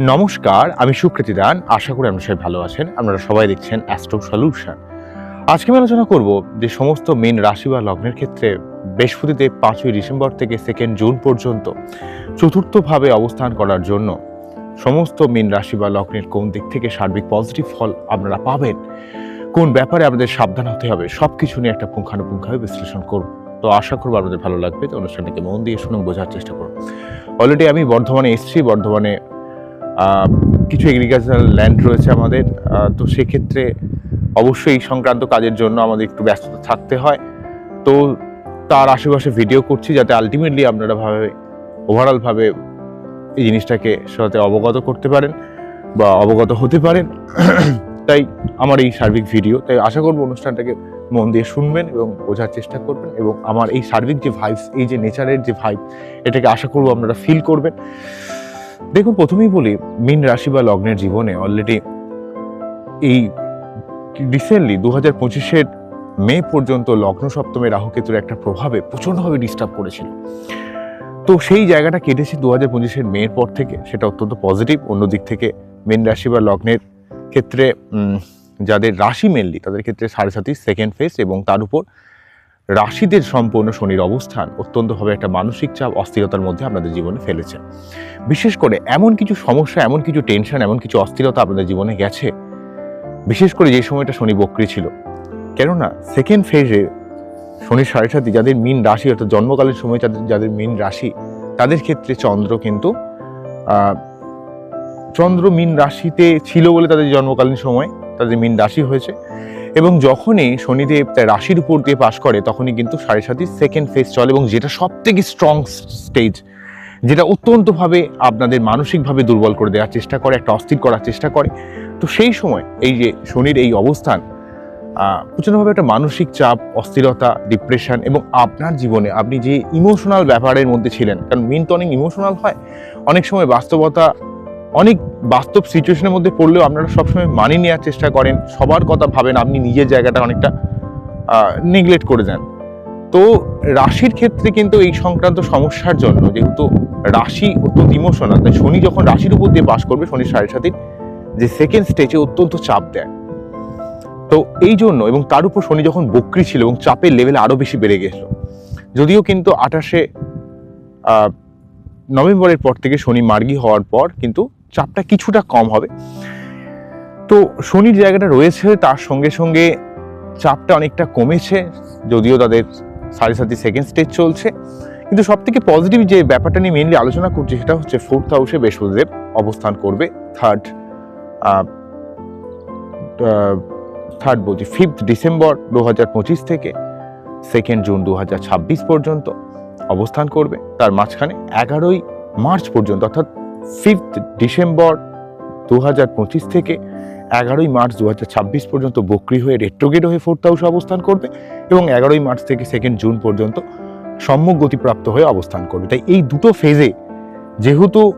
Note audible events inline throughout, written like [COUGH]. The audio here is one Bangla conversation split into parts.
নমস্কার, আমি সুকৃতি দান। আশা করি আপনারা সবাই ভালো আছেন। আপনারা সবাই দেখছেন অ্যাস্ট্রো সলিউশন আজকে আমি আলোচনা করব যে সমস্ত মেন রাশি বা লগ্নের ক্ষেত্রে বৃহস্পতিতে পাঁচই ডিসেম্বর থেকে সেকেন্ড জুন পর্যন্ত চতুর্থভাবে অবস্থান করার জন্য সমস্ত মেন রাশি বা লগ্নের কোন দিক থেকে সার্বিক পজিটিভ ফল আপনারা পাবেন? কোন ব্যাপারে আমাদের সাবধান হতে হবে সব কিছু নিয়ে একটা পুঙ্খানুপুঙ্খাভাবে বিশ্লেষণ করব তো আশা করব আপনাদের ভালো লাগবে। তো অনুষ্ঠানটাকে মন দিয়ে শুনুন, বোঝার চেষ্টা করুন। অলরেডি আমি বর্ধমানে এসেছি, বর্ধমানে কিছু এগ্রিকালচারাল ল্যান্ড রয়েছে আমাদের। তো সেক্ষেত্রে অবশ্যই এই সংক্রান্ত কাজের জন্য আমাদের একটু ব্যস্ততা থাকতে হয়। তো তার আশেপাশে ভিডিও করছি যাতে আলটিমেটলি আপনারা ভাবে ওভারঅলভাবে এই জিনিসটাকে সাথে অবগত করতে পারেন বা অবগত হতে পারেন। তাই আমার এই সার্বিক ভিডিও তাই আশা করব অনুষ্ঠানটাকে মন দিয়ে শুনবেন এবং বোঝার চেষ্টা করবেন এবং আমার এই সার্বিক যে ভাইবস এই যে নেচারের যে ভাইব এটাকে আশা করব আপনারা ফিল করবেন। দেখুন, প্রথমেই বলি, মীন রাশি বা লগ্নের জীবনে অলরেডি এই রিসেন্টলি দু হাজার পঁচিশের মে পর্যন্ত লগ্ন সপ্তমে রাহুকেতুর একটা প্রভাবে প্রচণ্ডভাবে ডিস্টার্ব করেছিল। তো সেই জায়গাটা কেটেছে দু হাজার পঁচিশের মেয়ের পর থেকে, সেটা অত্যন্ত পজিটিভ অন্যদিক থেকে মীন রাশি বা লগ্নের ক্ষেত্রে যাদের রাশি মেনলি তাদের ক্ষেত্রে সাড়ে সাতই সেকেন্ড ফেজ এবং তার উপর রাশিদের সম্পূর্ণ শনির অবস্থান অত্যন্তভাবে একটা মানসিক চাপ, অস্থিরতার মধ্যে আপনাদের জীবনে ফেলেছে। বিশেষ করে এমন কিছু সমস্যা, এমন কিছু টেনশন এমন কিছু অস্থিরতা আপনাদের জীবনে গেছে। বিশেষ করে যে সময়টা শনি বক্রি ছিল। কেননা সেকেন্ড ফেজে শনির সাড়ে সাথে যাদের মিন রাশি, অর্থাৎ জন্মকালীন সময়, যাদের যাদের মিন রাশি, তাদের ক্ষেত্রে চন্দ্র কিন্তু চন্দ্র মিন রাশিতে ছিল বলে তাদের জন্মকালীন সময়, তাদের মিন রাশি হয়েছে। এবং যখনই শনিদেব তার রাশির উপর দিয়ে পাশ করে, তখনই কিন্তু সাড়ে সাতই সেকেন্ড ফেজ চলে এবং যেটা সব থেকে স্ট্রং স্টেজ যেটা অত্যন্তভাবে আপনাদের মানসিকভাবে দুর্বল করে দেওয়ার চেষ্টা করে, একটা অস্থির করার চেষ্টা করে। তো সেই সময় এই যে শনির এই অবস্থান প্রচণ্ডভাবে একটা মানসিক চাপ, অস্থিরতা ডিপ্রেশন এবং আপনার জীবনে আপনি যে ইমোশনাল ব্যাপারের মধ্যে ছিলেন, কারণ মিন তো অনেক ইমোশনাল হয়, অনেক সময় বাস্তবতা অনেক বাস্তব সিচুয়েশনের মধ্যে পড়লেও আপনারা সবসময় মানিয়ে নেওয়ার চেষ্টা করেন। সবার কথা ভাবেন, আপনি নিজের জায়গাটা অনেকটা নেগলেক্ট করে দেন তো রাশির ক্ষেত্রে কিন্তু এই সংক্রান্ত সমস্যার জন্য যেহেতু রাশি অত্যন্ত ইমোশনাল তাই শনি যখন রাশির উপর দিয়ে বাস করবে, শনির সাড়ে সাথে যে সেকেন্ড স্টেজে অত্যন্ত চাপ দেয়। তো এই জন্য এবং তার উপর শনি যখন বক্রি ছিল এবং চাপের লেভেল আরও বেশি বেড়ে গেছিল যদিও কিন্তু আঠাশে নভেম্বরের পর থেকে শনি মার্গি হওয়ার পর কিন্তু চাপটা কিছুটা কম হবে। তো শনির জায়গাটা রয়েছে, তার সঙ্গে সঙ্গে চাপটা অনেকটা কমেছে, যদিও তাদের সাড়ে সাতই সেকেন্ড স্টেজ চলছে। কিন্তু সব থেকে পজিটিভ যে ব্যাপারটা নিয়ে মেনলি আলোচনা করছি সেটা হচ্ছে ফোর্থ হাউসে বৃহস্পতিদেব অবস্থান করবে থার্ড থার্ড বলছি ফিফথ ডিসেম্বর দু হাজার পঁচিশ থেকে সেকেন্ড জুন দু হাজার ছাব্বিশ পর্যন্ত অবস্থান করবে। তার মাঝখানে এগারোই মার্চ পর্যন্ত, অর্থাৎ ফিফথ ডিসেম্বর দু হাজার পঁচিশ থেকে এগারোই মার্চ দু হাজার ছাব্বিশ পর্যন্ত বক্রি হয়ে রেট্রোগেট হয়ে ফোর্থ হাউসে অবস্থান করবে এবং এগারোই মার্চ থেকে সেকেন্ড জুন পর্যন্ত সম্মুখ গতিপ্রাপ্ত হয়ে অবস্থান করবে। তাই এই দুটো ফেজে যেহেতু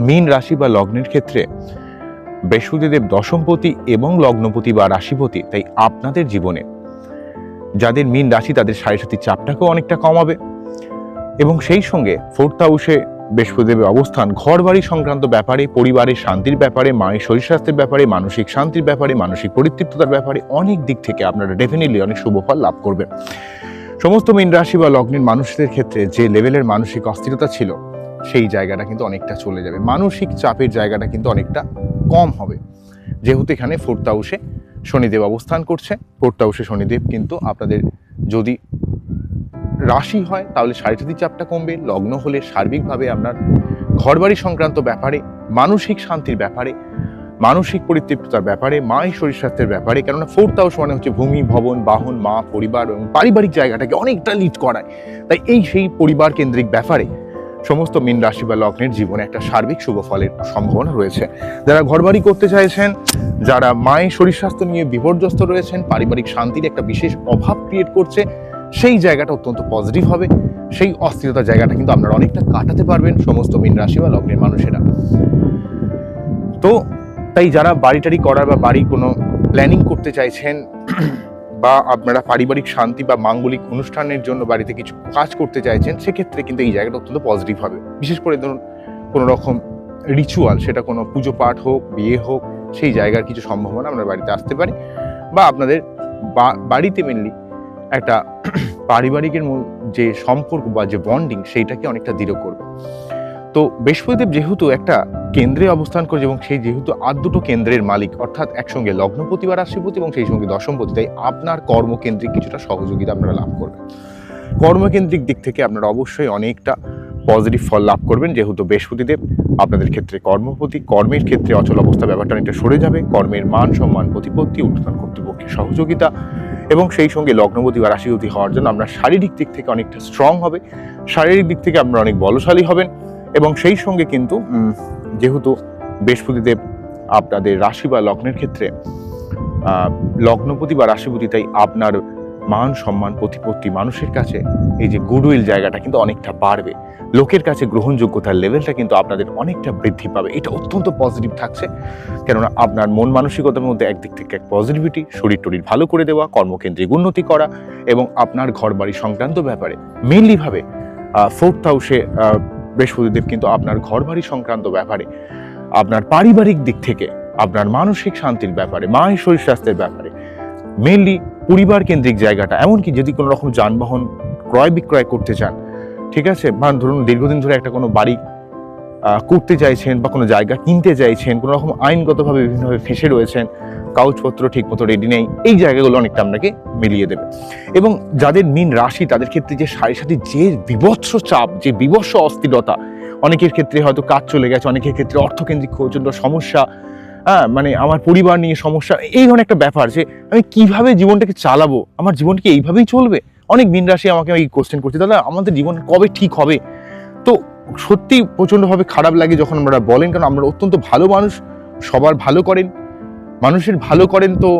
মীন রাশি বা লগ্নের ক্ষেত্রে বৃহস্পতিদেব দশমপতি এবং লগ্নপতি বা রাশিপতি, তাই আপনাদের জীবনে যাদের মীন রাশি তাদের সাড়ে সাথী চাপটাকেও অনেকটা কমাবে এবং সেই সঙ্গে ফোর্থ হাউসে বৃহস্পতিদেবের অবস্থান ঘর বাড়ি সংক্রান্ত ব্যাপারে পরিবারের শান্তির ব্যাপারে, মায়ের শরীর স্বাস্থ্যের ব্যাপারে, মানসিক শান্তির ব্যাপারে, মানসিক পরিতৃপ্ততার ব্যাপারে অনেক দিক থেকে আপনারা ডেফিনেটলি অনেক শুভ ফল লাভ করবেন। সমস্ত মীন রাশি বা লগ্নের মানুষদের ক্ষেত্রে যে লেভেলের মানসিক অস্থিরতা ছিল, সেই জায়গাটা কিন্তু অনেকটা চলে যাবে। মানসিক চাপের জায়গাটা কিন্তু অনেকটা কম হবে। যেহেতু এখানে ফোর্থ হাউসে শনিদেব অবস্থান করছে, ফোর্থ হাউসে শনিদেব কিন্তু আপনাদের যদি রাশি হয়, তাহলে সারিসাতি চাপটা কমবে, লগ্ন হলে সার্বিকভাবে আপনার ঘরবাড়ি সংক্রান্ত ব্যাপারে, মানসিক শান্তির ব্যাপারে, মানসিক পরিতৃপ্ততার ব্যাপারে, মায়ের শরীর স্বাস্থ্যের ব্যাপারে, কেননা ফোর্থ হাউস মানে হচ্ছে ভূমি, ভবন, বাহন, মা, পরিবার এবং পারিবারিক জায়গাটাকে অনেকটা লিড করায়। তাই এই সেই পরিবার কেন্দ্রিক ব্যাপারে সমস্ত মীন রাশি বা লগ্নের জীবনে একটা সার্বিক শুভ ফলের সম্ভাবনা রয়েছে। যারা ঘরবাড়ি করতে চাইছেন, যারা মায়ের শরীর স্বাস্থ্য নিয়ে বিপর্যস্ত রয়েছেন, পারিবারিক শান্তির একটা বিশেষ অভাব ক্রিয়েট করছে সেই জায়গাটা অত্যন্ত পজিটিভ হবে। সেই অস্থিরতার জায়গাটা কিন্তু আপনারা অনেকটা কাটাতে পারবেন সমস্ত মীন রাশি বা লগ্নের মানুষেরা। তো তাই যারা বাড়ি টাড়ি করার বা বাড়ি কোনো প্ল্যানিং করতে চাইছেন [CLEARS THROAT] বা আপনারা পারিবারিক শান্তি বা মাঙ্গলিক অনুষ্ঠানের জন্য বাড়িতে কিছু কাজ করতে চাইছেন, সেক্ষেত্রে কিন্তু এই জায়গাটা অত্যন্ত পজিটিভ হবে। বিশেষ করে ধরুন কোনো রকম রিচুয়াল সেটা কোনো পুজো পাঠ হোক, বিয়ে হোক, সেই জায়গার কিছু সম্ভাবনা আপনার বাড়িতে আসতে পারে। বা আপনাদের বাড়িতে মেনলি একটা [CLEARS THROAT] পারিবারিকের যে সম্পর্ক বা যে বন্ডিং সেইটাকে অনেকটা দৃঢ় করবে। তো বৃহস্পতিদেব যেহেতু একটা কেন্দ্রে অবস্থান করছে এবং সেই যেহেতু আর দুটো কেন্দ্রের মালিক, অর্থাৎ একসঙ্গে লগ্নপতি বা রাশিপতি এবং সেই সঙ্গে দশমপতি, তাই আপনার কর্মকেন্দ্রিক কিছুটা সহযোগিতা আপনারা লাভ করবেন। কর্মকেন্দ্রিক দিক থেকে আপনারা অবশ্যই অনেকটা পজিটিভ ফল লাভ করবেন, যেহেতু বৃহস্পতিদেব আপনাদের ক্ষেত্রে কর্মপতি, কর্মের ক্ষেত্রে অচল অবস্থা ব্যাপারটা অনেকটা সরে যাবে, কর্মের মান, সম্মান, প্রতিপত্তি উত্থান কর্তৃপক্ষের সহযোগিতা এবং সেই সঙ্গে লগ্নপতি বা রাশিপতি হওয়ার জন্য আপনার শারীরিক দিক থেকে অনেকটা স্ট্রং হবে। শারীরিক দিক থেকে আপনারা অনেক বলশালী হবেন এবং সেই সঙ্গে কিন্তু যেহেতু বৃহস্পতিদেব আপনাদের রাশি বা লগ্নের ক্ষেত্রে লগ্নপতি বা রাশিপতি তাই আপনার মান, সম্মান, প্রতিপত্তি মানুষের কাছে এই যে গুডউইল জায়গাটা কিন্তু অনেকটা বাড়বে। লোকের কাছে গ্রহণযোগ্যতার লেভেলটা কিন্তু আপনাদের অনেকটা বৃদ্ধি পাবে। এটা অত্যন্ত পজিটিভ থাকছে। কেননা আপনার মন মানসিকতার মধ্যে একদিক থেকে এক পজিটিভিটি শরীর টরির ভালো করে দেওয়া, কর্মকেন্দ্রিক উন্নতি করা এবং আপনার ঘর বাড়ি সংক্রান্ত ব্যাপারে মেনলিভাবে ফোর্থ হাউসে বৃহস্পতিদেব কিন্তু আপনার ঘর বাড়ি সংক্রান্ত ব্যাপারে, আপনার পারিবারিক দিক থেকে, আপনার মানসিক শান্তির ব্যাপারে, মায়ের শরীর স্বাস্থ্যের ব্যাপারে মেনলি পরিবার কেন্দ্রিক জায়গাটা। এমনকি যদি কোনো রকম যানবাহন ক্রয় বিক্রয় করতে চান, ঠিক আছে? বা ধরুন দীর্ঘদিন ধরে একটা কোনো বাড়ি করতে চাইছেন বা কোনো জায়গা কিনতে চাইছেন, কোনো রকম আইনগতভাবে বিভিন্নভাবে ফেসে রয়েছেন, কাগজপত্র ঠিক মতো রেডি নেই, এই জায়গাগুলো অনেকটা আপনাকে মিলিয়ে দেবে। এবং যাদের মিন রাশি, তাদের ক্ষেত্রে যে সাড়ে সাথে যে বিভৎস চাপ, যে বিভৎস অস্থিরতা, অনেকের ক্ষেত্রে হয়তো কাজ চলে গেছে, অনেকের ক্ষেত্রে অর্থকেন্দ্রিক প্রচণ্ড সমস্যা হ্যাঁ মানে আমার পরিবার নিয়ে সমস্যা, এই ধরনের একটা ব্যাপার যে আমি কীভাবে জীবনটাকে চালাবো? আমার জীবন কি এইভাবেই চলবে? অনেক মিন রাশি আমাকে এই কোশ্চেন করছে, দাদা, আমাদের জীবন কবে ঠিক হবে? তো সত্যি প্রচণ্ডভাবে খারাপ লাগে যখন আমরা বলেন, কারণ আমরা অত্যন্ত ভালো মানুষ, সবার ভালো করেন, মানুষের ভালো করেন তো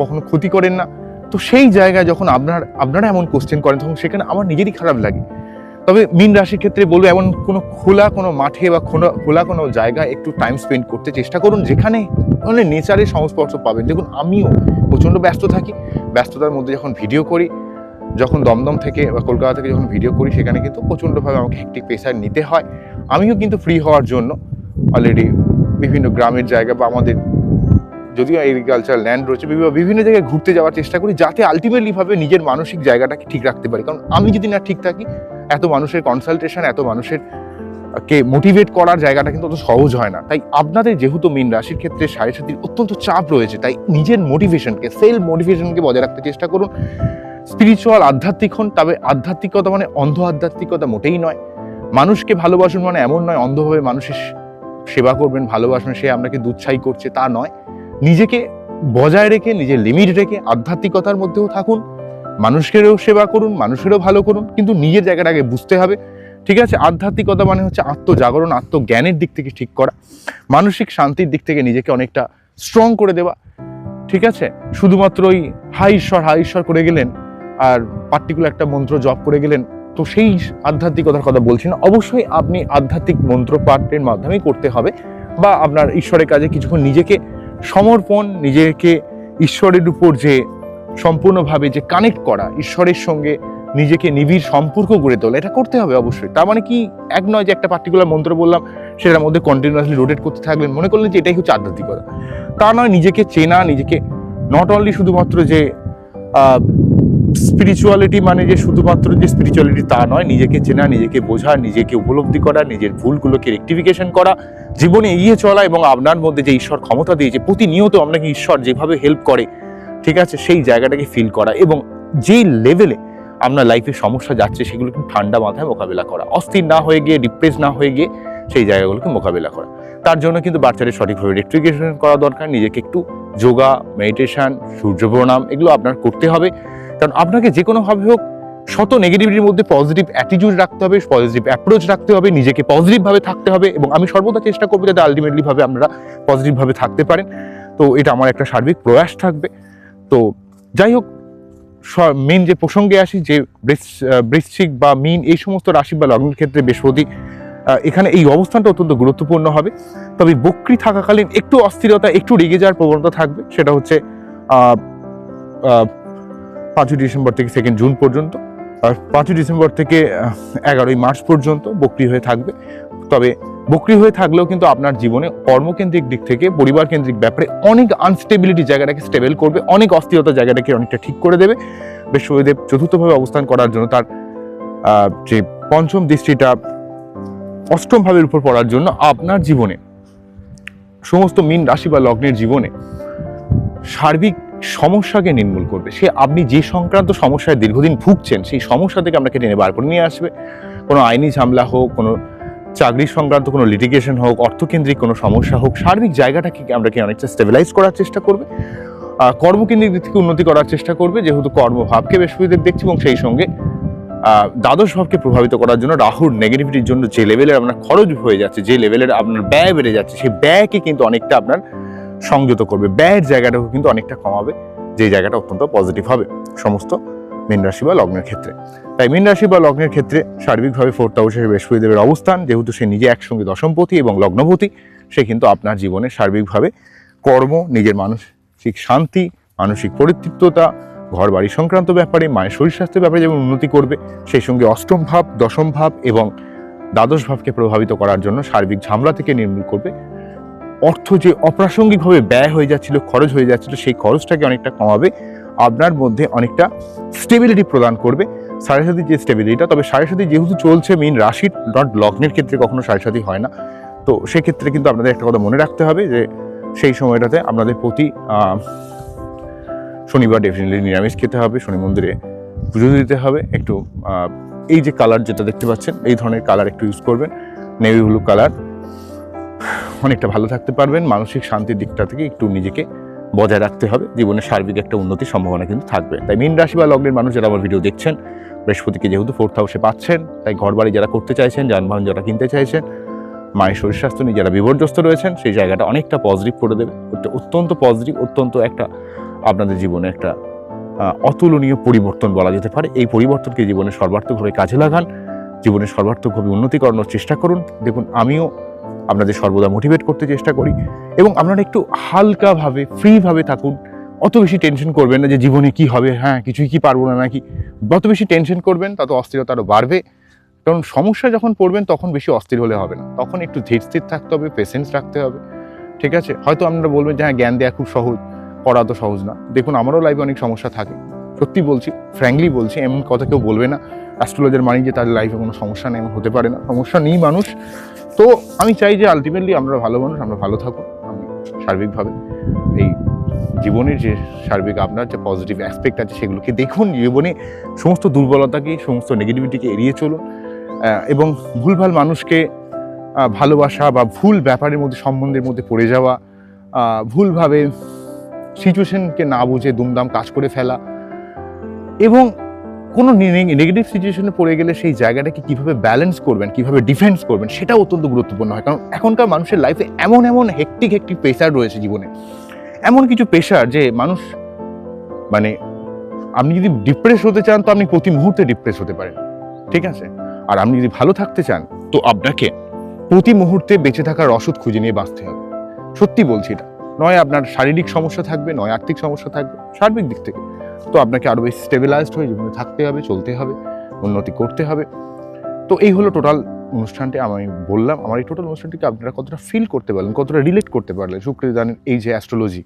কখনো ক্ষতি করেন না। তো সেই জায়গায় যখন আপনার, আপনারা এমন কোশ্চেন করেন, তখন সেখানে আমার নিজেরই খারাপ লাগে। তবে মিন রাশির ক্ষেত্রে বলব, এমন কোনো খোলা কোনো মাঠে বা খোলা কোনো জায়গায় একটু টাইম স্পেন্ড করতে চেষ্টা করুন, যেখানে মানে নেচারের সংস্পর্শ পাবেন। দেখুন, আমিও প্রচণ্ড ব্যস্ত থাকি। ব্যস্ততার মধ্যে যখন ভিডিও করি, যখন দমদম থেকে বা কলকাতা থেকে যখন ভিডিও করি, সেখানে কিন্তু প্রচণ্ডভাবে আমাকে হেক্টিক প্রেসার নিতে হয়। আমিও কিন্তু ফ্রি হওয়ার জন্য অলরেডি বিভিন্ন গ্রামের জায়গা বা আমাদের যদিও এগ্রিকালচার ল্যান্ড রয়েছে, বিভিন্ন জায়গায় ঘুরতে যাওয়ার চেষ্টা করি, যাতে আলটিমেটলি ভাবে নিজের মানসিক জায়গাটাকে ঠিক রাখতে পারি। কারণ আমি যদি না ঠিক থাকি এত মানুষের কনসালটেশন এত মানুষের কে মোটিভেট করার জায়গাটা কিন্তু অত সহজ হয় না। তাই আপনাদের যেহেতু মিন রাশির ক্ষেত্রে সাড়ে সাতির অত্যন্ত চাপ রয়েছে, তাই নিজের মোটিভেশনকে সেলফ মোটিভেশনকে বজায় রাখতে চেষ্টা করুন। স্পিরিচুয়াল আধ্যাত্মিক হন, তবে আধ্যাত্মিকতা মানে অন্ধ আধ্যাত্মিকতা মোটেই নয়। মানুষকে ভালোবাসুন মানে এমন নয়, অন্ধভাবে মানুষের সেবা করবেন, ভালোবাসবেন, সে আপনাকে দুচ্ছাই করছে, তা নয়। নিজেকে বজায় রেখে, নিজের লিমিট রেখে আধ্যাত্মিকতার মধ্যেও থাকুন। মানুষকেরও সেবা করুন, মানুষেরও ভালো করুন, কিন্তু নিজের জায়গাটাকে বুঝতে হবে। ঠিক আছে? আধ্যাত্মিকতা মানে হচ্ছে আত্মজাগরণ, আত্মজ্ঞানের দিক থেকে ঠিক করা। মানসিক শান্তির দিক থেকে নিজেকে অনেকটা স্ট্রং করে দেওয়া। ঠিক আছে? শুধুমাত্র ওই হাই ঈশ্বর হাই ঈশ্বর করে গেলেন আর পার্টিকুলার একটা মন্ত্র জপ করে গেলেন, তো সেই আধ্যাত্মিকতার কথা বলছি না। অবশ্যই আপনি আধ্যাত্মিক মন্ত্র পাঠের মাধ্যমেই করতে হবে বা আপনার ঈশ্বরের কাজে কিছুক্ষণ নিজেকে সমর্পণ, নিজেকে ঈশ্বরের উপর যে সম্পূর্ণভাবে যে কানেক্ট করা, ঈশ্বরের সঙ্গে নিজেকে নিবিড় সম্পর্ক গড়ে তোলা, এটা করতে হবে অবশ্যই। তার মানে কি, এক নয় যে একটা পার্টিকুলার মন্ত্র বললাম, সেটার মধ্যে কন্টিনিউয়াসলি রোটেট করতে থাকবেন মনে করলেন যে এটাই হচ্ছে আধ্যাত্মিকতা। তা নয়, নিজেকে চেনা, নিজেকে নট অনলি শুধুমাত্র যে স্পিরিচুয়ালিটি মানে যে শুধুমাত্র যে স্পিরিচুয়ালিটি তা নয়, নিজেকে চেনা, নিজেকে বোঝা, নিজেকে উপলব্ধি করা, নিজের ভুলগুলোকে রেক্টিফিকেশন করা, জীবনে এগিয়ে চলা এবং আপনার মধ্যে যে ঈশ্বর ক্ষমতা দিয়েছে প্রতিনিয়ত আপনাকে ঈশ্বর যেভাবে হেল্প করে ঠিক আছে? সেই জায়গাটাকে ফিল করা এবং যেই লেভেলে আপনার লাইফে সমস্যা যাচ্ছে, সেগুলো কিন্তু ঠান্ডা মাথায় মোকাবিলা করা। অস্থির না হয়ে গিয়ে ডিপ্রেস না হয়ে গিয়ে সেই জায়গাগুলোকে মোকাবিলা করা। তার জন্য কিন্তু বাচ্চাদের সঠিকভাবে রেক্টিফিকেশন করা দরকার, নিজেকে একটু যোগা মেডিটেশান সূর্য প্রণাম এগুলো আপনার করতে হবে। কারণ আপনাকে যে কোনোভাবে হোক, শত নেগেটিভিটির মধ্যে পজিটিভ অ্যাটিটিউড রাখতে হবে পজিটিভ অ্যাপ্রোচ রাখতে হবে, নিজেকে পজিটিভভাবে থাকতে হবে এবং আমি সর্বদা চেষ্টা করব যাতে আলটিমেটলিভাবে আপনারা পজিটিভভাবে থাকতে পারেন। তো এটা আমার একটা সার্বিক প্রয়াস থাকবে। তো যাই হোক মেন যে প্রসঙ্গে আসি, যে বৃশ- বৃশ্চিক বা মিন, এই সমস্ত রাশি বা লগ্নের ক্ষেত্রে বৃহস্পতি এখানে এই অবস্থানটা অত্যন্ত গুরুত্বপূর্ণ হবে। তবে বক্রি থাকাকালীন একটু অস্থিরতা, একটু রেগে যাওয়ার প্রবণতা থাকবে। সেটা হচ্ছে পাঁচই ডিসেম্বর থেকে সেকেন্ড জুন পর্যন্ত আর পাঁচই ডিসেম্বর থেকে এগারোই মার্চ পর্যন্ত বকরি হয়ে থাকবে। তবে বকরি হয়ে থাকলেও কিন্তু আপনার জীবনে কর্মকেন্দ্রিক দিক থেকে পরিবার কেন্দ্রিক ব্যাপারে অনেক আনস্টেবিলিটি জায়গাটাকে স্টেবল করবে, অনেক অস্থিরতা জায়গাটাকে অনেকটা ঠিক করে দেবে। বৃহস্পতিদেব চতুর্থভাবে অবস্থান করার জন্য তার যে পঞ্চম দৃষ্টিটা অষ্টম ভাবের উপর পড়ার জন্য আপনার জীবনে, সমস্ত মীন রাশি বা লগ্নের জীবনে সার্বিক সমস্যাকে নির্মূল করবে। সে আপনি যে সংক্রান্ত সমস্যায় দীর্ঘদিন ভুগছেন, সেই সমস্যা থেকে আপনাকে টেনে বার করে নিয়ে আসবে। কোনো আইনি ঝামেলা হোক, কোনো চাকরি সংক্রান্ত কোনো লিটিগেশন হোক, অর্থকেন্দ্রিক কোনো সমস্যা হোক, সার্বিক জায়গাটাকে আমরা কি অনেকটা স্টেবিলাইজ করার চেষ্টা করবে? কর্মকেন্দ্রিক দিক থেকে উন্নতি করার চেষ্টা করবে, যেহেতু কর্মভাবকে বৃহস্পতিদেব দেখছি এবং সেই সঙ্গে দ্বাদশ ভাবকে প্রভাবিত করার জন্য রাহুর নেগেটিভিটির জন্য যে লেভেলের আপনার খরচ হয়ে যাচ্ছে, যে লেভেলের আপনার ব্যয় বেড়ে যাচ্ছে, সেই ব্যয়কে কিন্তু অনেকটা আপনার সংযত করবে। ব্যয়ের জায়গাটাও কিন্তু অনেকটা কমাবে, যে জায়গাটা অত্যন্ত পজিটিভ হবে। সমস্ত মীন রাশি বা লগ্নের ক্ষেত্রে। তাই মীন রাশি বা লগ্নের ক্ষেত্রে সার্বিকভাবে ফোর্থ হাউসে বৃহস্পতিদেবের অবস্থান, যেহেতু সে নিজে একসঙ্গে দশমপতি এবং লগ্নপতি, সে কিন্তু আপনার জীবনে সার্বিকভাবে কর্ম, নিজের মানসিক শান্তি, মানসিক পরিতৃপ্ততা ঘর বাড়ি সংক্রান্ত ব্যাপারে, মায়ের শরীর স্বাস্থ্যের ব্যাপারে যেমন উন্নতি করবে, সেই সঙ্গে অষ্টম ভাব, দশম ভাব এবং দ্বাদশ ভাবকে প্রভাবিত করার জন্য সার্বিক ঝামেলা থেকে নির্মূল করবে। অর্থ যে অপ্রাসঙ্গিকভাবে ব্যয় হয়ে যাচ্ছিল, খরচ হয়ে যাচ্ছিল, সেই খরচটাকে অনেকটা কমাবে। আপনার মধ্যে অনেকটা স্টেবিলিটি প্রদান করবে। সাড়ে সাথী যে স্টেবিলিটিটা তবে সাড়ে যেহেতু চলছে মেইন রাশির নট লগ্নের ক্ষেত্রে কখনো সাড়ে সাথী হয় না। তো সেক্ষেত্রে কিন্তু আপনাদের একটা কথা মনে রাখতে হবে যে, সেই সময়টাতে আপনাদের প্রতি শনিবার ডেফিনেটলি নিরামিষ খেতে হবে, শনি মন্দিরে পুজো দিতে হবে। একটু এই যে কালার যেটা দেখতে পাচ্ছেন, এই ধরনের কালার একটু ইউজ করবেন। নেভি ব্লু কালার অনেকটা ভালো থাকতে পারবেন। মানসিক শান্তির দিকটা থেকে একটু নিজেকে বজায় রাখতে হবে। জীবনে সার্বিক একটা উন্নতির সম্ভাবনা কিন্তু থাকবে। তাই মীন রাশি বা লগ্নের মানুষ যারা আমার ভিডিও দেখছেন, বৃহস্পতিকে যেহেতু ফোর্থ হাউসে পাচ্ছেন, তাই ঘর বাড়ি যারা করতে চাইছেন, যানবাহন যারা কিনতে চাইছেন, মায়ের শরীর স্বাস্থ্য নিয়ে যারা বিপর্যস্ত রয়েছেন, সেই জায়গাটা অনেকটা পজিটিভ করে দেবে। অত্যন্ত পজিটিভ অত্যন্ত একটা আপনাদের জীবনে একটা অতুলনীয় পরিবর্তন বলা যেতে পারে। এই পরিবর্তনকে জীবনে সর্বার্থকভাবে কাজে লাগান। জীবনে সর্বার্থকভাবে উন্নতি করানোর চেষ্টা করুন। দেখুন, আমিও আপনাদের সর্বদা মোটিভেট করতে চেষ্টা করি। এবং আপনারা একটু হালকাভাবে ফ্রিভাবে থাকুন। অত বেশি টেনশন করবেন না যে জীবনে কি হবে হ্যাঁ কিছুই কি পারব না, নাকি? যত বেশি টেনশন করবেন, তত অস্থিরতা আরও বাড়বে। কারণ সমস্যা যখন পড়বেন, তখন বেশি অস্থির হলে হবে না। তখন একটু ধীর স্থির থাকতে হবে পেশেন্স রাখতে হবে। ঠিক আছে? হয়তো আপনারা বলবেন যে হ্যাঁ জ্ঞান দেওয়া খুব সহজ পড়া তো সহজ না। দেখুন, আমারও লাইফে অনেক সমস্যা থাকে। সত্যি বলছি ফ্র্যাঙ্কলি বলছি, এমন কথা কেউ বলবে না। অ্যাস্ট্রোলজার মানি যে তার লাইফে কোনো সমস্যা নেই হতে পারে না। সমস্যা নেই মানুষ। তো আমি চাই যে আলটিমেটলি আমরা ভালো মানুষ, আমরা ভালো থাকুন আমি সার্বিকভাবে এই জীবনের যে সার্বিক আপনার যে পজিটিভ অ্যাসপেক্ট আছে সেগুলোকে দেখুন, জীবনে সমস্ত দুর্বলতাকে, সমস্ত নেগেটিভিটিকে এড়িয়ে চলুন এবং ভুলভাল মানুষকে ভালোবাসা বা ভুল ব্যাপারের মধ্যে, সম্বন্ধের মধ্যে পড়ে যাওয়া ভুলভাবে সিচুয়েশনকে না বুঝে দুমদাম কাজ করে ফেলা, এবং কোনো নেগেটিভ সিচুয়েশনে পড়ে গেলে সেই জায়গাটাকে কীভাবে ব্যালেন্স করবেন, কীভাবে ডিফেন্স করবেন সেটা অত্যন্ত গুরুত্বপূর্ণ হয়। কারণ এখনকার মানুষের লাইফে এমন এমন হেকটিক হেকটিক প্রেশার রয়েছে জীবনে। এমন কিছু প্রেশার যে মানুষ মানে আপনি যদি ডিপ্রেস হতে চান, তো আপনি প্রতি মুহূর্তে ডিপ্রেস হতে পারেন। ঠিক আছে? আর আপনি যদি ভালো থাকতে চান, তো আপনাকে প্রতি মুহূর্তে বেঁচে থাকার ওষুধ খুঁজে নিয়ে বাঁচতে হবে। সত্যি বলছি এটা। নয় আপনার শারীরিক সমস্যা থাকবে, নয় আর্থিক সমস্যা থাকবে, সার্বিক দিক থেকে। তো আপনাকে আরও বেশি স্টেবিলাইজড হয়ে জীবনে থাকতে হবে, চলতে হবে, উন্নতি করতে হবে। তো এই হলো টোটাল অনুষ্ঠানটি আমি বললাম। আমার এই টোটাল অনুষ্ঠানটিকে আপনারা কতটা ফিল করতে পারলেন, কতটা রিলেট করতে পারলেন শুক্রদানের এই যে অ্যাস্ট্রোলজি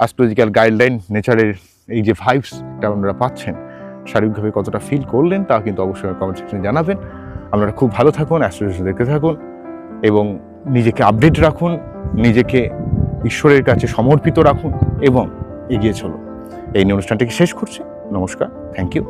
অ্যাস্ট্রোলজিক্যাল গাইডলাইন নেচারের এই যে ভাইবসটা আপনারা পাচ্ছেন, শারীরিকভাবে কতটা ফিল করলেন তা কিন্তু অবশ্যই কমেন্ট সেকশনে জানাবেন। আপনারা খুব ভালো থাকুন অ্যাস্ট্রোলজি দেখতে থাকুন এবং নিজেকে আপডেট রাখুন, নিজেকে ঈশ্বরের কাছে সমর্পিত রাখুন এবং এগিয়ে চলুন। এই অনুষ্ঠানটিকে শেষ করছি। নমস্কার থ্যাংক ইউ।